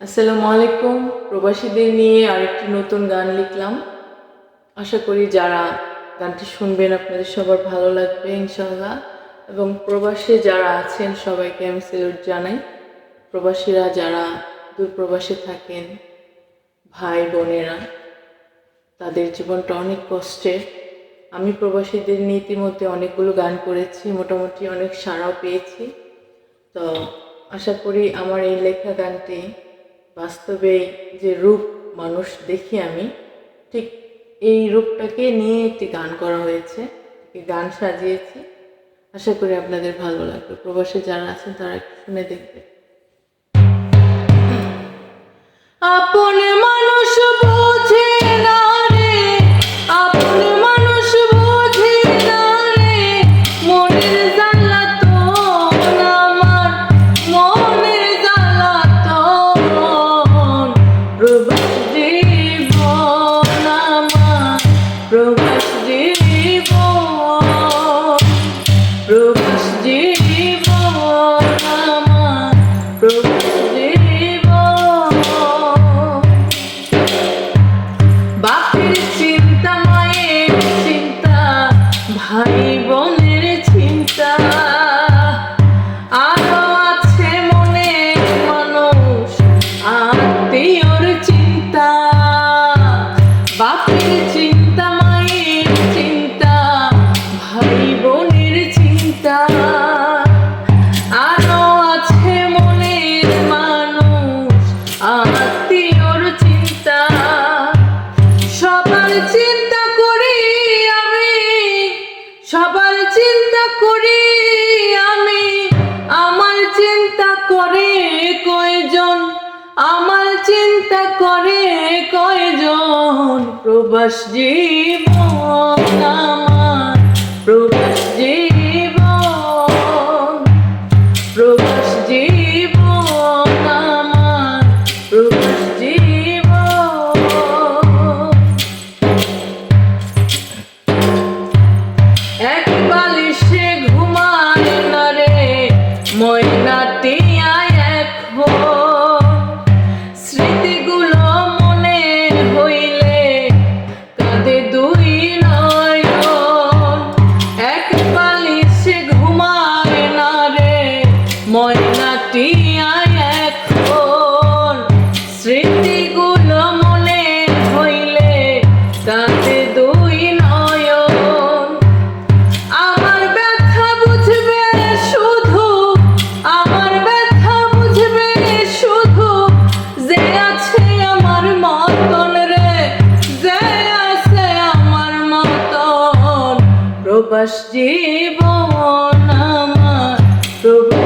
আসসালামু আলাইকুম। প্রবাসীদের নিয়ে আরেকটি নতুন গান লিখলাম। আশা করি যারা গানটি শুনবেন আপনাদের সবার ভালো লাগবে ইনশাল্লাহ এবং প্রবাসে যারা আছেন, সবাইকে আমি সেলুট জানাই। প্রবাসীরা যারা দূরপ্রবাসে থাকেন, ভাই, বোনেরা, তাদের জীবনটা অনেক কষ্টের। আমি প্রবাসীদের নিয়ে ইতিমধ্যে অনেকগুলো গান করেছি, মোটামুটি অনেক সাড়াও পেয়েছি। তো আশা করি আমার এই লেখা গানটি বাস্তবে যে রূপ মানুষ দেখি আমি, ঠিক এই রূপটাকে নিয়ে একটি গান করা হয়েছে গান সাজিয়েছি। আশা করি আপনাদের ভালো লাগবে। প্রবাসে যারা আছেন তারা একটু শুনে দেখবে আপন মানুষ প্রবাস করি আমি? আমার চিন্তা করে কয়জন? আমার চিন্তা করে কয়জন? প্রবাস জীবন মনে হইলে দুই আমার ব্যথা বুঝবে শুধু, আমার ব্যথা বুঝবে যে আমার মতন রে, যে আছে আমার মতন। প্রবাস জীবন আমার প্রবাস